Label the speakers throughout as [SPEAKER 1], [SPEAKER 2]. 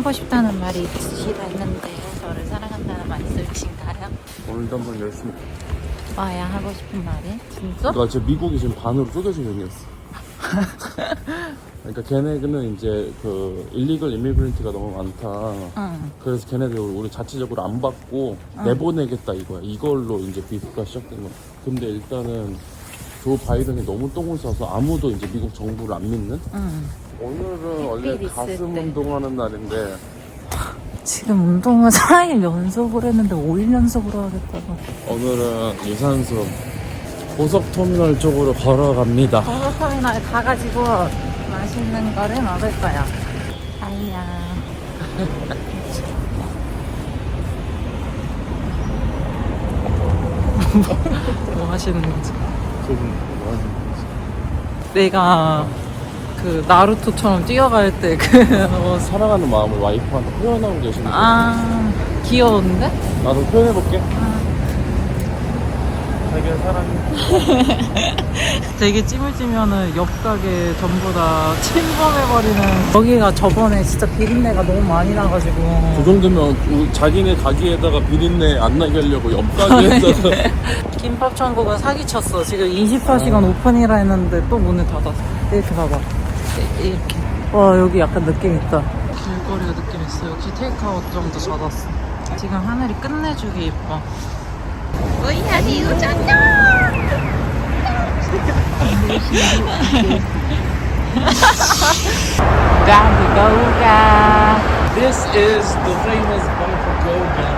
[SPEAKER 1] 하고 싶다는 말이 있으시다 했는데 저를 사랑한다는 말이 있으신가요?
[SPEAKER 2] 오늘도 한번 열심히.
[SPEAKER 1] 와야 하고 싶은 말이? 진짜?
[SPEAKER 2] 나 지금 미국이 지금 반으로 쏟아져 생겼어. 그러니까 걔네는 이제 그 일리걸 이미그런트가 너무 많다.
[SPEAKER 1] 응.
[SPEAKER 2] 그래서 걔네들 우리 자체적으로 안 받고 내보내겠다 이거야. 이걸로 이제 비프가 시작된 거야. 근데 일단은 조 바이든이 너무 똥을 싸서 아무도 이제 미국 정부를 안 믿는?
[SPEAKER 1] 응.
[SPEAKER 2] 오늘은 원래 가슴
[SPEAKER 1] 때.
[SPEAKER 2] 운동하는 날인데
[SPEAKER 1] 지금 운동을 4일 연속을 했는데 5일 연속으로 하겠다고.
[SPEAKER 2] 오늘은 유산소 고속터미널 쪽으로 걸어갑니다.
[SPEAKER 1] 버섯터미널 가가지고 맛있는 거를 먹을 거야. 아이야. 뭐 하시는 거지?
[SPEAKER 2] 지금 뭐 하는 거지?
[SPEAKER 1] 내가 그 나루토처럼 뛰어갈 때그 어,
[SPEAKER 2] 사랑하는 마음을 와이프한테 표현하고 계시는 거예요.
[SPEAKER 1] 아 귀여운데?
[SPEAKER 2] 나도 표현해볼게. 자기가 사랑해.
[SPEAKER 1] 되게 찜을 찌면은 옆 가게 전부 다 침범해버리는 여기가 저번에 진짜 비린내가 너무 많이 나가지고
[SPEAKER 2] 그 정도면 우- 자기네 가게에다가 비린내 안 나게 하려고 옆 가게에다가
[SPEAKER 1] 김밥 천국은 사기쳤어 지금 24시간 오픈이라 했는데 또 문을 닫았어 이렇게 봐봐 이- 이렇게. 와 여기 약간 느낌 있다. 길거리가 느낌 있어. 역시 테이크아웃 좀더 젖었어. 지금 하늘이 끝내주기 예뻐. 가비고가
[SPEAKER 2] This is the famous Bumper Goga.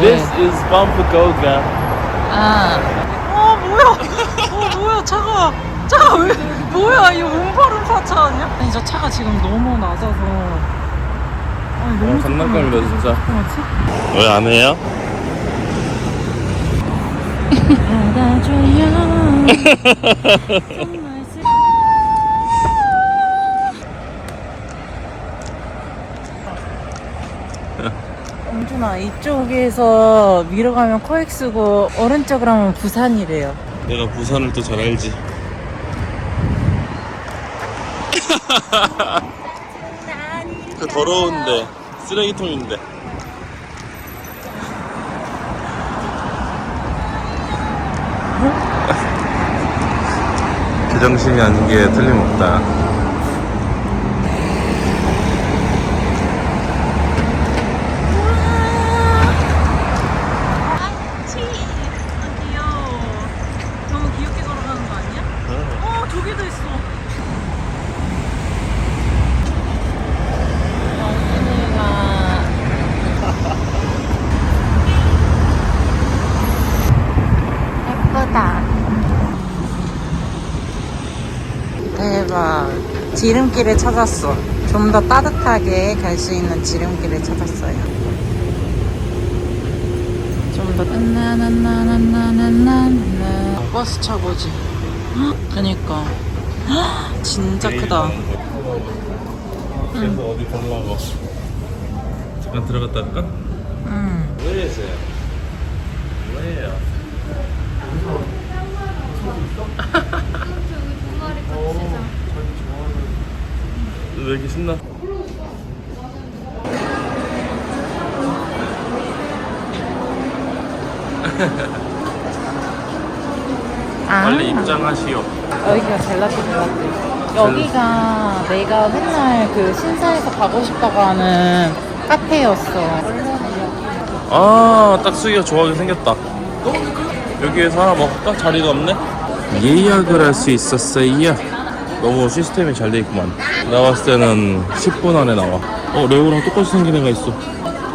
[SPEAKER 2] This is Bumper Goga.
[SPEAKER 1] 아. 어 뭐야? 어 뭐야? 차가 차가 왜 뭐야 이 음파음파 차 아니야? 아니 저 차가 지금 너무 낮아서 아니 너무
[SPEAKER 2] 어, 장난감이다, 진짜. 왜 안 해요?
[SPEAKER 1] 영준아 이쪽에서 위로 가면 코엑스고 오른쪽으로 하면 부산이래요
[SPEAKER 2] 내가 부산을 또 잘 알지. 그 더러운데 쓰레기통인데. 제정신이 아닌 게 틀림없다.
[SPEAKER 1] 귀여워. 너무 귀엽게 걸어가는 거 아니야? 어, 저기도 있어. 예쁘다. 대박. 지름길을 찾았어. 좀 더 따뜻하게 갈 수 있는 지름길을 찾았어요. 좀 더 나나나나나나나 버스 차고지 헉, 그니까 헉, 진짜 크다
[SPEAKER 2] 그래서 어디 보려고. 잠깐 들어갔다 할까?
[SPEAKER 1] 응.
[SPEAKER 2] Where is it? Where? 왜 이렇게 신나?
[SPEAKER 1] 아,
[SPEAKER 2] 빨리 입장하시오.
[SPEAKER 1] 여기가 젤라또 젤라또 여기가 내가 맨날 그 신사에서 가고 싶다고 하는 카페였어
[SPEAKER 2] 아, 딱 수기가 좋아하게 생겼다. 여기에서 하나 먹을까? 자리가 없네? 예약을 할 수 있었어요. 너무 시스템이 잘 돼 있구만. 나왔을 때는 10분 안에 나와. 어, 레오랑 똑같이 생긴 애가 있어.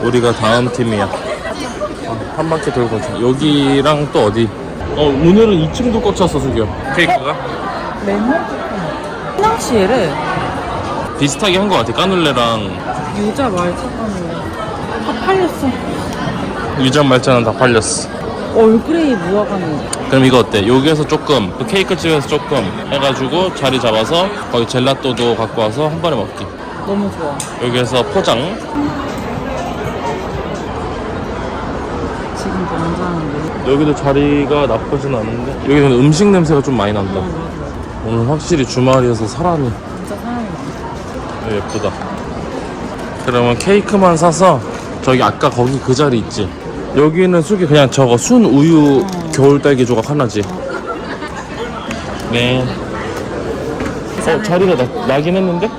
[SPEAKER 2] 우리가 다음 팀이야. 어, 한 바퀴 돌고 자. 여기랑 또 어디? 어, 오늘은 2층도 꽉 찼어, 수기야. 케이크가?
[SPEAKER 1] 맨날 화장실에
[SPEAKER 2] 비슷하게 한것 같아. 까눌레랑
[SPEAKER 1] 유자 말차가는 다 팔렸어
[SPEAKER 2] 유전 말차는 다 팔렸어.
[SPEAKER 1] 얼그레이 무화과는
[SPEAKER 2] 그럼 이거 어때? 여기에서 조금 또 케이크 집에서 조금 해가지고 자리 잡아서 거기 젤라또도 갖고 와서 한 번에 먹기.
[SPEAKER 1] 너무 좋아.
[SPEAKER 2] 여기에서 포장.
[SPEAKER 1] 지금 당장
[SPEAKER 2] 여기도 자리가 나쁘진 않은데? 여기는 음식 냄새가 좀 많이 난다. 오늘 확실히 주말이어서 사람이.
[SPEAKER 1] 진짜
[SPEAKER 2] 어, 예쁘다. 그러면 케이크만 사서 저기 아까 거기 그 자리 있지. 여기는 숙이 그냥 저거 순 우유 겨울 딸기 조각 하나지. 네. 어 자리가 나, 나긴 했는데?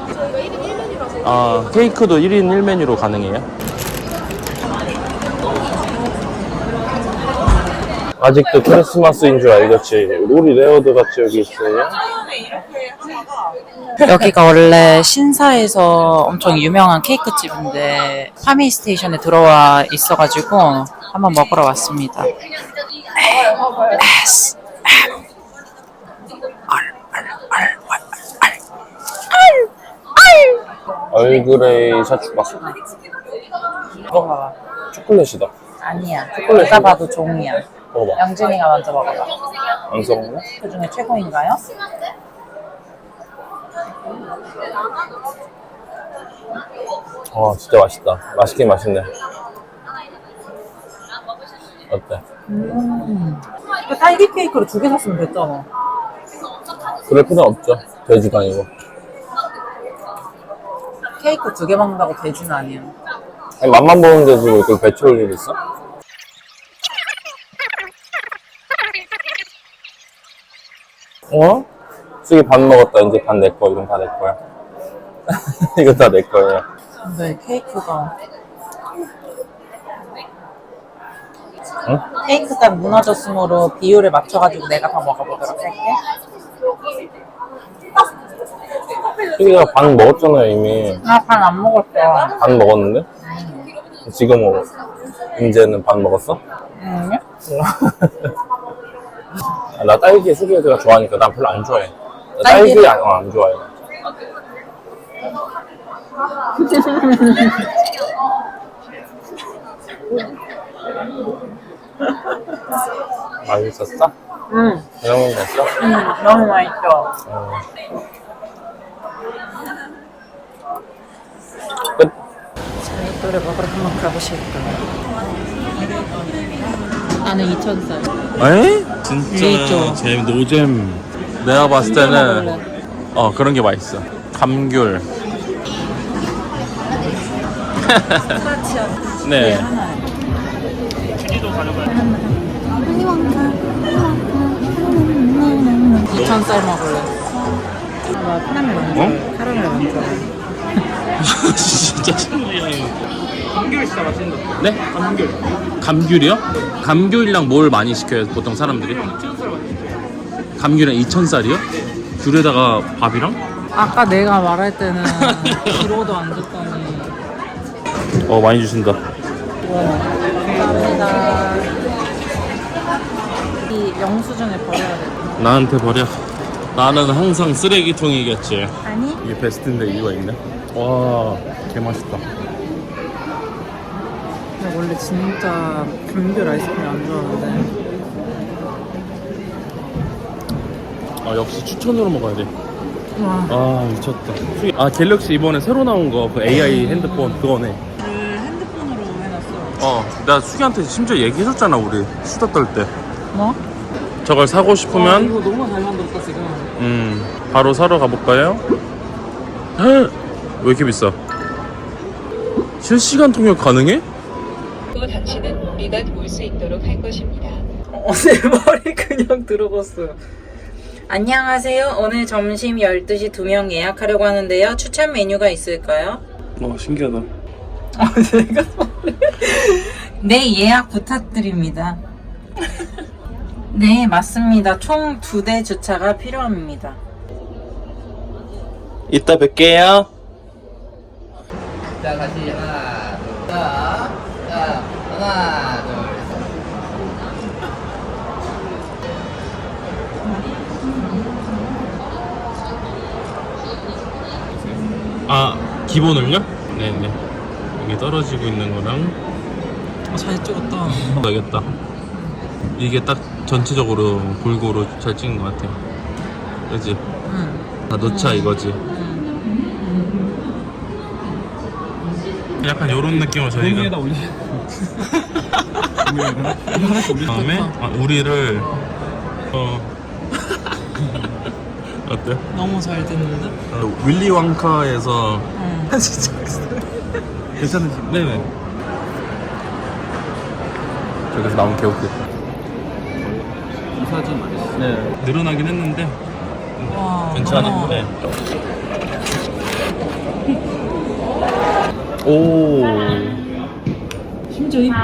[SPEAKER 2] 아 케이크도 1인 1메뉴로 가능해요? 아직도 크리스마스인 줄 알겠지. 우리 레어드 같이 여기 있어요.
[SPEAKER 1] 여기가 원래 신사에서 엄청 유명한 케이크 집인데 파미 스테이션에 들어와 있어가지고 한번 먹으러 왔습니다.
[SPEAKER 2] 얼그레이 샤추박.
[SPEAKER 1] 먹어봐.
[SPEAKER 2] 초콜릿이다.
[SPEAKER 1] 아니야. 누가 봐도 종이야.
[SPEAKER 2] 먹어봐.
[SPEAKER 1] 영진이가 먼저 먹어봐.
[SPEAKER 2] 안 썩었네?
[SPEAKER 1] 그 중에 최고인가요?
[SPEAKER 2] 와 진짜 맛있다. 맛있긴 맛있네. 어때?
[SPEAKER 1] 그 딸기 케이크를 두 개 샀으면 됐잖아.
[SPEAKER 2] 그럴 필요는 없죠. 돼지가 아니고.
[SPEAKER 1] 케이크 두 개 먹는다고 돼지는 아니야.
[SPEAKER 2] 아니, 맛만 보는데 지금 그걸 배치올 일 있어? 어? 쓰기 반 먹었다. 이제 반 내 거. 이건 다 내 거야. 이거 다 내 거예요.
[SPEAKER 1] 근데 케이크가
[SPEAKER 2] 응?
[SPEAKER 1] 케이크 값 무너졌으므로 비율을 맞춰가지고 내가 다 먹어보도록 할게.
[SPEAKER 2] 쓰기가 반 먹었잖아요, 이미.
[SPEAKER 1] 나 반 안 먹었어.
[SPEAKER 2] 반 먹었는데? 지금 뭐, 이제는 반 먹었어?
[SPEAKER 1] 응?
[SPEAKER 2] 아, 나 딸기 쓰기가 좋아하니까 난 별로 안 좋아해. 나
[SPEAKER 1] 딸기?
[SPEAKER 2] 딸기 안, 어, 안 좋아해. 맛있었어?
[SPEAKER 1] 응.
[SPEAKER 2] 건 됐어?
[SPEAKER 1] 응, 너무 맛있어.
[SPEAKER 2] 어. 끝.
[SPEAKER 1] 노래 먹으러 한번 가보실까요? 나는 2,000살.
[SPEAKER 2] 에?
[SPEAKER 1] 있죠.
[SPEAKER 2] 진짜 제 노잼. 내가 봤을 때는 어 그런 게 맛있어. 감귤. 네.
[SPEAKER 1] 2,000살 먹을래. 아, 나 카라멜 안 좋아해.
[SPEAKER 2] 어?
[SPEAKER 1] 카라멜 안 좋아해.
[SPEAKER 2] 진짜 신기해. 감귤 진짜 맛있는데. 네? 감귤. 감귤이요? 감귤이랑 뭘 많이 시켜요 보통 사람들이? 감귤이랑 2,000쌀이요? 귤에다가 밥이랑?
[SPEAKER 1] 아까 내가 말할 때는 기로도 안 줬더니.
[SPEAKER 2] 어 많이 주신다.
[SPEAKER 1] 감사합니다. 이 영수증을 버려야 돼.
[SPEAKER 2] 나한테 버려. 나는 항상 쓰레기통이겠지.
[SPEAKER 1] 아니?
[SPEAKER 2] 이게 베스트인데 이유가 있네. 와, 개 맛있다.
[SPEAKER 1] 근데 원래 진짜 감귤 아이스크림 안 좋아하는데.
[SPEAKER 2] 아 역시 추천으로 먹어야 돼.
[SPEAKER 1] 와.
[SPEAKER 2] 아 미쳤다. 아 갤럭시 이번에 새로 나온 거 그 AI 핸드폰 그거네.
[SPEAKER 1] 그 핸드폰으로 해놨어.
[SPEAKER 2] 어, 나 수기한테 심지어 얘기해줬잖아 우리 수다 떨 때.
[SPEAKER 1] 뭐?
[SPEAKER 2] 저걸 사고
[SPEAKER 1] 아,
[SPEAKER 2] 싶으면
[SPEAKER 1] 이거 너무 잘 만들었다 지금.
[SPEAKER 2] 음 바로 사러 가볼까요? 헉! 왜 이렇게 비싸? 실시간 통역 가능해?
[SPEAKER 3] 또 당신은 우리가 도울 수 있도록 할 것입니다.
[SPEAKER 1] 어, 내 머리 그냥 들어갔어요. 안녕하세요. 오늘 점심 12시 2명 예약하려고 하는데요. 추천 메뉴가 있을까요?
[SPEAKER 2] 와 신기하다.
[SPEAKER 1] 아, 내가 네, 예약 부탁드립니다. 네, 맞습니다. 총 두 대 주차가 필요합니다.
[SPEAKER 2] 이따 뵐게요.
[SPEAKER 4] 자 다시 하나 둘 자, 자 하나 둘
[SPEAKER 2] 아 기본을요? 네네. 여기 떨어지고 있는 거랑
[SPEAKER 1] 아, 잘 찍었다.
[SPEAKER 2] 알겠다. 이게 딱 전체적으로 골고루 잘 찍은 것 같아. 그지?
[SPEAKER 1] 응.
[SPEAKER 2] 다 넣자 이거지. 약간 요런 느낌으로 저희가 다음에 아, 우리를 어 어때?
[SPEAKER 1] 너무 잘 됐는데?
[SPEAKER 2] 어, 윌리 왕카에서
[SPEAKER 1] 응. 진짜.
[SPEAKER 2] 괜찮으시? 네네. 저기서 나온 개웃겼다. 이 사진 맛있어. 네. 늘어나긴 했는데
[SPEAKER 1] 와.
[SPEAKER 2] 괜찮은데. 오.
[SPEAKER 1] 심지어 이뻐.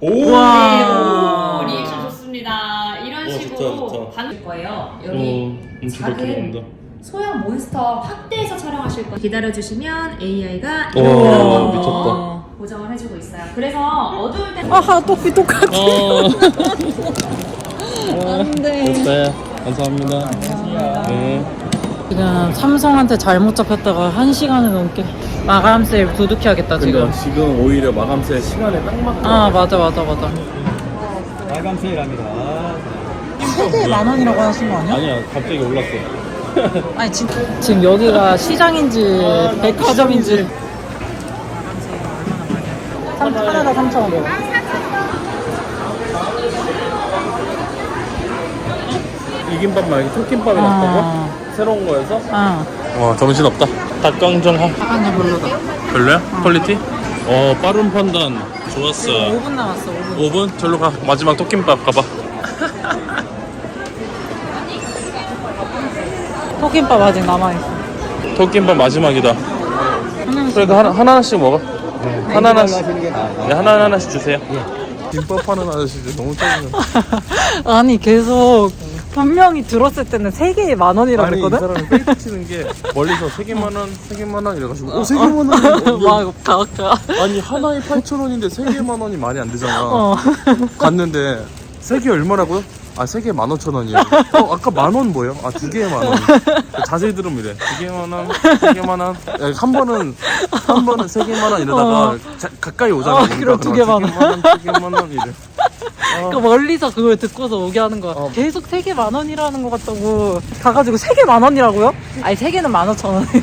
[SPEAKER 2] 오.
[SPEAKER 1] 와.
[SPEAKER 5] 오, 리액션 좋습니다. 이런
[SPEAKER 2] 오,
[SPEAKER 5] 식으로
[SPEAKER 2] 좋다, 좋다.
[SPEAKER 5] 받을 거예요.
[SPEAKER 2] 오,
[SPEAKER 5] 여기
[SPEAKER 2] 엄청 잘
[SPEAKER 5] 작은. 소형 몬스터 확대해서 촬영하실 거 기다려주시면 AI가
[SPEAKER 2] 오,
[SPEAKER 5] 보정을 해주고 있어요. 그래서 어두울 때
[SPEAKER 1] 아하, 똑비 똑같아.
[SPEAKER 2] 어.
[SPEAKER 1] 안 돼.
[SPEAKER 2] 됐어요. 감사합니다. 네.
[SPEAKER 1] 지금 삼성한테 잘못 잡혔다가 한 시간을 넘게 마감 세일 두둑해야겠다 지금.
[SPEAKER 2] 그러니까 지금 오히려 마감 세 시간에 딱 맞다.
[SPEAKER 1] 아 맞아 맞아 맞아.
[SPEAKER 6] 마감 세일합니다.
[SPEAKER 1] 세개 만 원이라고 하신 거 아니야?
[SPEAKER 2] 아니야, 갑자기 올랐어.
[SPEAKER 1] 아니 지, 지금 여기가 시장인지 백화점인지. 삼- 하나가 3천 원.
[SPEAKER 2] 이 김밥 말고 토김밥이
[SPEAKER 1] 아,
[SPEAKER 2] 새로운 거여서?
[SPEAKER 1] 아,
[SPEAKER 2] 와, 정신없다. 닭강정 하.
[SPEAKER 1] 약간 별로다.
[SPEAKER 2] 별로야? 퀄리티? 어, 빠른 판단. 좋았어.
[SPEAKER 1] 5분 남았어. 5분.
[SPEAKER 2] 5분? 절로 가. 마지막 토김밥 가봐.
[SPEAKER 1] 토김밥 아직 남아 있어.
[SPEAKER 2] 토김밥 마지막이다. 그래도 하나, 하나씩 먹어. 하나 하나씩.
[SPEAKER 6] 게.
[SPEAKER 2] 네, 하나 하나씩 주세요. 김밥 하는 아저씨 너무 짜증나.
[SPEAKER 1] 아니 계속 분명히 들었을 때는 세 개에 만 원이라고
[SPEAKER 2] 아니 이
[SPEAKER 1] 그랬거든.
[SPEAKER 2] 사람이 페이크 치는 게 멀리서 세 개만 원, 세 개만 원 이래가지고 어, 세 개만 원.
[SPEAKER 1] 막 가까.
[SPEAKER 2] 아니 하나에 8천 원인데 세 개만 원이 말이 안 되잖아.
[SPEAKER 1] 어.
[SPEAKER 2] 갔는데 세 개 얼마라고요? 아 세 개 만 오천 원이요. 어 아까 만 원 뭐예요? 아 두 개에 만 원. 자세히 들으면 이래. 두 개만 원, 세 개만 원. 야, 한 번은 한 번은 세 개만 원 이러다가
[SPEAKER 1] 어.
[SPEAKER 2] 자, 가까이 오잖아.
[SPEAKER 1] 어,
[SPEAKER 2] 보니까.
[SPEAKER 1] 그럼 두 개만
[SPEAKER 2] 두 개만 원, 두 개만 원 이래.
[SPEAKER 1] 그 멀리서 그걸 듣고서 오게 하는 거야.
[SPEAKER 2] 어.
[SPEAKER 1] 계속 세 개 만 원이라는 것 같다고. 가가지고 세 개 만 원이라고요? 아니 세 개는 만 오천 원.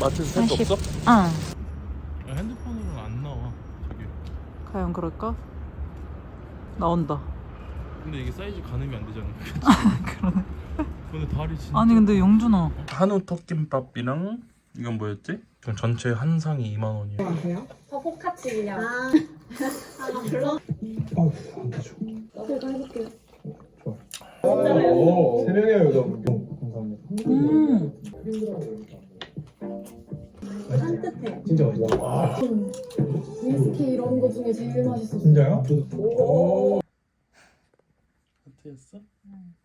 [SPEAKER 2] 마트에서
[SPEAKER 1] 살수한 십-
[SPEAKER 2] 없어?
[SPEAKER 1] 응.
[SPEAKER 2] 핸드폰으로는 안 나와. 저기.
[SPEAKER 1] 과연 그럴까? 나온다.
[SPEAKER 2] 근데 이게 사이즈 가늠이 안 되잖아. 그러네. 근데 다리 진짜.
[SPEAKER 1] 아니 근데 영준아.
[SPEAKER 2] 한우 턱김밥이랑 이건 뭐였지? 그럼 전체 한 상이 2만 원이에요.
[SPEAKER 5] 더 포카치 기냐?
[SPEAKER 6] 오, 세 명이에요, 여러분. 감사합니다.
[SPEAKER 1] 음.
[SPEAKER 6] 산뜻해. 진짜 맛있다. 아,
[SPEAKER 7] 위스키 이런 거 중에 제일 맛있었어.
[SPEAKER 6] 진짜요?
[SPEAKER 7] 본인이 못해줬던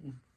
[SPEAKER 7] 거.